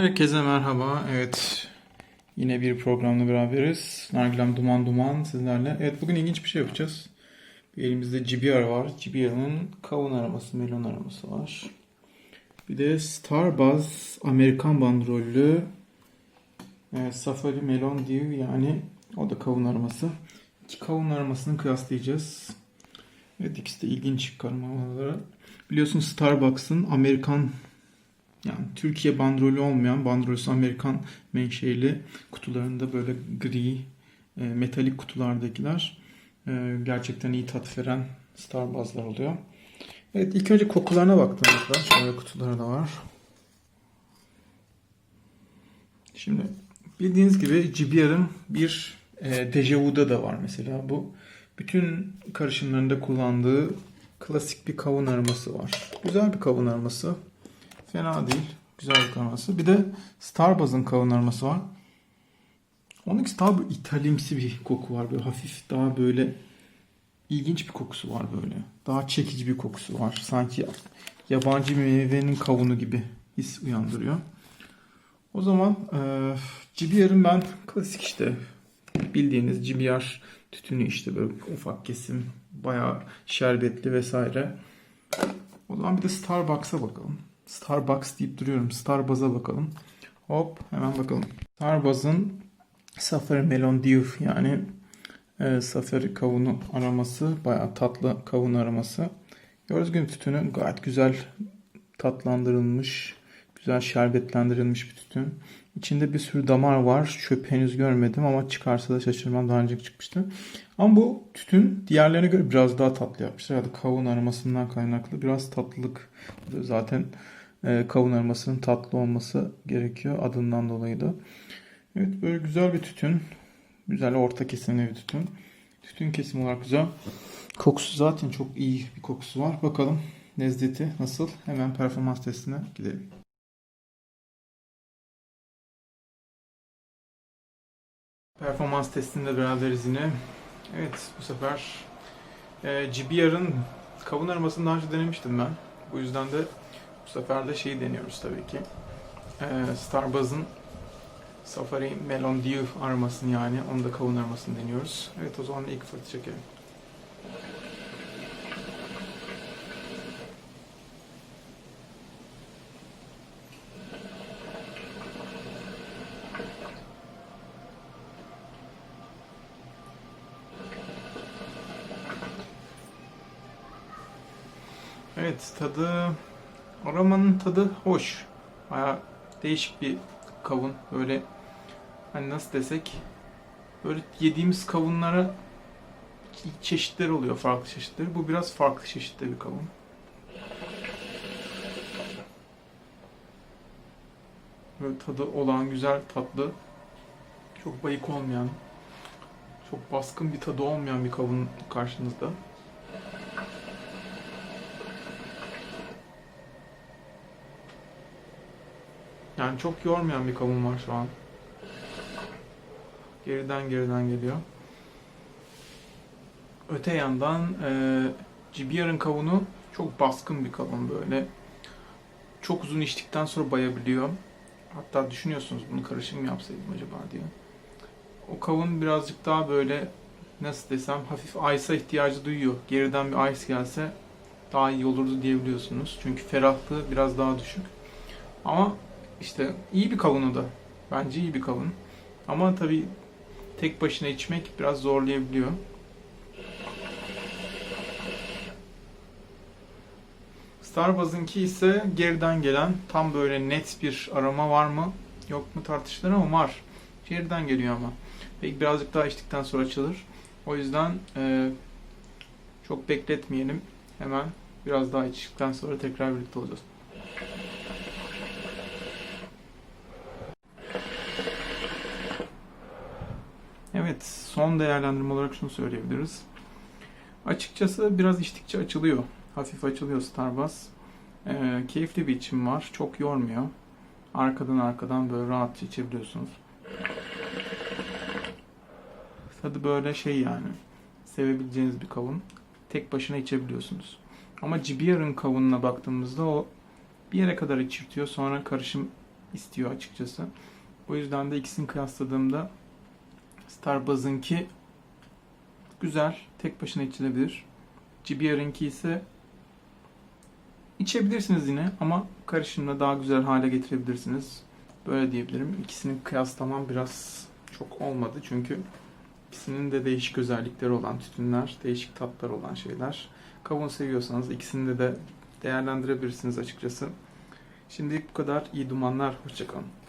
Herkese merhaba. Evet. Yine bir programla beraberiz. Nargilem Duman Duman sizlerle. Evet bugün ilginç bir şey yapacağız. Bir elimizde GBR var. GBR'ın kavun aroması, melon aroması var. Bir de Starbuzz Amerikan bandrollü evet, Safari Melon Dew yani o da kavun aroması. İki kavun aromasını kıyaslayacağız. Evet ikisi de ilginç karmaları. Biliyorsunuz Starbucks'ın Amerikan yani Türkiye bandrolü olmayan, bandrolüsü Amerikan menşeli kutularında böyle gri, e, metalik kutulardakiler e, gerçekten iyi tat veren Starbuzz'lar oluyor. Evet ilk önce kokularına baktığımızda şöyle kutuları da var. Şimdi bildiğiniz gibi GBR'ın bir e, Dejavu'da da var mesela bu. Bütün karışımlarında kullandığı klasik bir kavun aroması var. Güzel bir kavun aroması. Fena değil. Güzel bir kavun Bir de Starbuzz'ın kavun aroması var. Onunkisi daha böyle italimsi bir koku var. Böyle hafif daha böyle ilginç bir kokusu var böyle. Daha çekici bir kokusu var. Sanki yabancı meyvenin kavunu gibi his uyandırıyor. O zaman e, GBR'ın ben klasik işte bildiğiniz GBR tütünü işte böyle ufak kesim bayağı şerbetli vesaire. O zaman bir de Starbucks'a bakalım. Starbucks deyip duruyorum. Starbuzz'a bakalım. Hop hemen bakalım. Starbuzz'ın Safari Melon Dew yani e, Safari kavunu aroması bayağı tatlı kavun. Gördüğünüz gibi tütünü gayet güzel tatlandırılmış, güzel şerbetlendirilmiş bir tütün. İçinde bir sürü damar var. Çöp henüz görmedim ama çıkarsa da şaşırmam. Daha önce çıkmıştı. Ama bu tütün diğerlerine göre biraz daha tatlı yapmışlar. Ya da kavun aromasından kaynaklı biraz tatlılık. Zaten e, kavun aromasının tatlı olması gerekiyor adından dolayı da. Evet böyle güzel bir tütün. Güzel orta kesimli bir tütün. Tütün kesim olarak güzel. Kokusu zaten çok iyi bir kokusu var. Bakalım lezzeti nasıl? Hemen performans testine gidelim. Performans testinde beraberiz yine. Evet bu sefer e, GBR'ın kavun aromasını daha önce denemiştim ben. Bu yüzden de bu sefer de şeyi deniyoruz tabii ki. E, Starbuzz'ın Safari Melon Dew aromasını yani onu da kavun aromasını deniyoruz. Evet o zaman ilk fırtı çekelim. Evet tadı aromanın tadı hoş. Baya değişik bir kavun. Böyle hani nasıl desek böyle yediğimiz kavunlara çeşitler oluyor farklı çeşitleri. Bu biraz farklı çeşitte bir kavun. Böyle tadı olan güzel tatlı. Çok bayık olmayan, çok baskın bir tadı olmayan bir kavun karşınızda. Yani çok yormayan bir kavun var şu an. Geriden geriden geliyor. Öte yandan e, GBR'ın kavunu çok baskın bir kavun böyle. Çok uzun içtikten sonra bayabiliyor. Hatta düşünüyorsunuz bunu karışım yapsaydım acaba diye. O kavun birazcık daha böyle nasıl desem hafif ice'a ihtiyacı duyuyor. Geriden bir ice gelse daha iyi olurdu diyebiliyorsunuz. Çünkü ferahlığı biraz daha düşük. Ama işte iyi bir kavunu da. Bence iyi bir kavun. Ama tabii tek başına içmek biraz zorlayabiliyor. Starbucks'ınki ise geriden gelen tam böyle net bir aroma var mı yok mu tartışılır ama var. Geriden geliyor ama. Belki birazcık daha içtikten sonra açılır. O yüzden e, çok bekletmeyelim. Hemen biraz daha içtikten sonra tekrar birlikte olacağız. Evet, son değerlendirme olarak şunu söyleyebiliriz. Açıkçası biraz içtikçe açılıyor. Hafif açılıyor Starbucks. Ee, keyifli bir içim var. Çok yormuyor. Arkadan arkadan böyle rahat içebiliyorsunuz. Tadı böyle şey yani. Sevebileceğiniz bir kavun. Tek başına içebiliyorsunuz. Ama GBR'ın kavununa baktığımızda o bir yere kadar içirtiyor. Sonra karışım istiyor açıkçası. O yüzden de ikisini kıyasladığımda Starbuzz'ınki güzel, tek başına içilebilir. GBR'ınki ise içebilirsiniz yine ama karışımla daha güzel hale getirebilirsiniz. Böyle diyebilirim. İkisini kıyaslamam biraz çok olmadı çünkü ikisinin de değişik özellikleri olan tütünler, değişik tatlar olan şeyler. Kavun seviyorsanız ikisini de değerlendirebilirsiniz açıkçası. Şimdilik bu kadar. İyi dumanlar. Hoşçakalın.